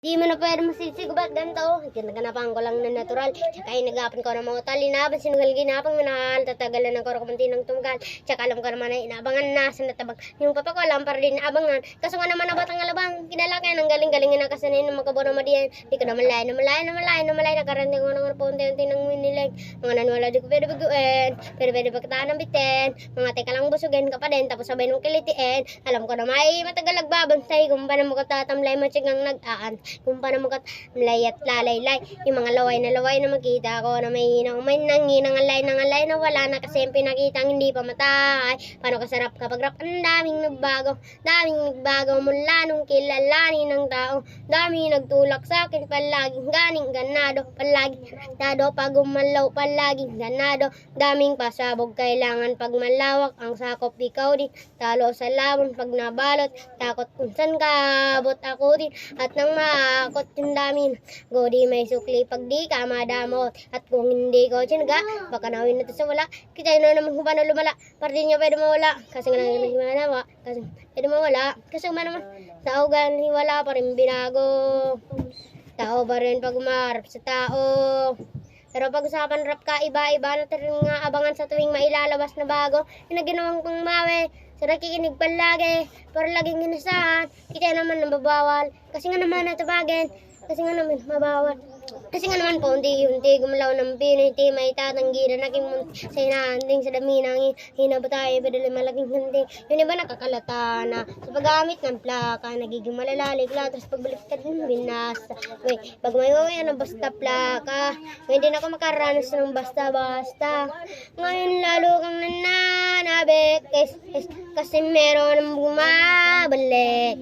Di mo na pwede masisigubat ganito. Ginaganapan ko lang na natural. Tsaka inagapan ko ng mga tali na abang sinugal ginapang minahal. Tatagalan ng korokamanti ng tunggal. Tsaka alam ko naman na inaabangan na sa natabag. Yung papa ko alam para din inaabangan. Kaso nga naman na batang alabang. Kinalaki ng galing-galing na kasanay ng mga kaburo madiyan. Di ko na malay, na malay, na malay, na malay. Nakarating ko naman po unti-unti ng winilig. Mga nanwala di ko pwede baguin. Pwede pwede pagkataan ng bitin. Mga teka lang busugin ka pa din. Tapos sabay nung kilitiin. Alam ko na may matagal nagbabantay. Kung paano mo katatamlay matsigang nag-aan paano magat malay at lalaylay. Yung mga laway na laway na makita ko na may hinang may nanginang alay ng alay na wala na kasi yung pinakita hindi pa matay. Paano kasarap kapag rap ang daming nagbago, daming nagbago mula nung kilalanin ng tao. Daming nagtulak sa akin palaging ganing ganado, palaging ganado pag umalaw palaging ganado. Daming pasabog kailangan pag malawak ang sakop ikaw din. Talo sa labon pag nabalot, takot kung saan kabot ako din. At nang maakot yung damin, godi may sukli pag di ka madamot. At kung hindi ko sinaga, baka nawin na to sa wala. Kita na naman kung paano lumala, para di niya pwede mawala. Kasi nga naman hindi manawa, kasi pwede mawala. Kasi nga naman, sa ugan, wala pa rin binago. Tao pa rin pag umarap sa tao. Pero pag usapan rap ka, iba-iba na rin nga abangan sa tuwing mailalabas na bago. Na ginawang kong mawe, sa nakikinig palagi, para laging inasahan, kita naman nababawal. Kasi nga naman natabagin, kasi nga naman mabawal. Kasi nga naman po, unti-unti gumalaw ng piniti, may tatanggi na naging munti sa inahanding sa dami ng hinabatay, pero malaking handing. Yun iba nakakalata na sa paggamit ng plaka, nagiging malalalik lang, tapos pagbalik ka din, binasa. Wait, pag may uwi ng basta plaka, hindi na ako makaranas ng basta-basta. Ngayon lalo kang nananabik, kasi, kasi meron bumabalik.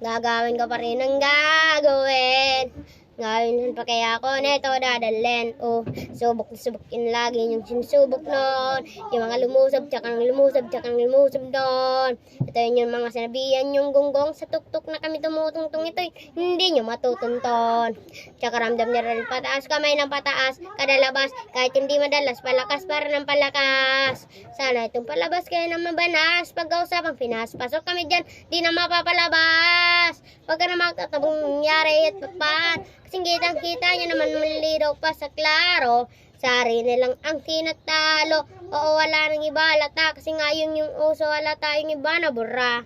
Gagawin ko pa rin ang gagawin. Ngayon pa kaya ako neto dadalhin. Oh, subok na subukin lagi yung sinusubok noon. Yung mga lumusab, tsaka nang lumusab, tsaka nang lumusab doon. Ito yun yung mga sinabihan yung gunggong sa tuktok na kami tumutungtong ito. Hindi nyo matutunton. Tsaka ramdam niya rin pataas, kamay ng pataas, kada labas, kahit hindi madalas, palakas para ng palakas. Sana itong palabas kayo na mabanas. Pag usapang pinas, pasok kami dyan, di na mapapalabas. Huwag ka na magtatabong nangyari at papan. Kasing kitang kita niya naman maliliraw pa sa klaro. Sari nilang ang tinatalo. Oo, wala nang iba halata. Kasi nga yun yung uso halata yung iba na bura.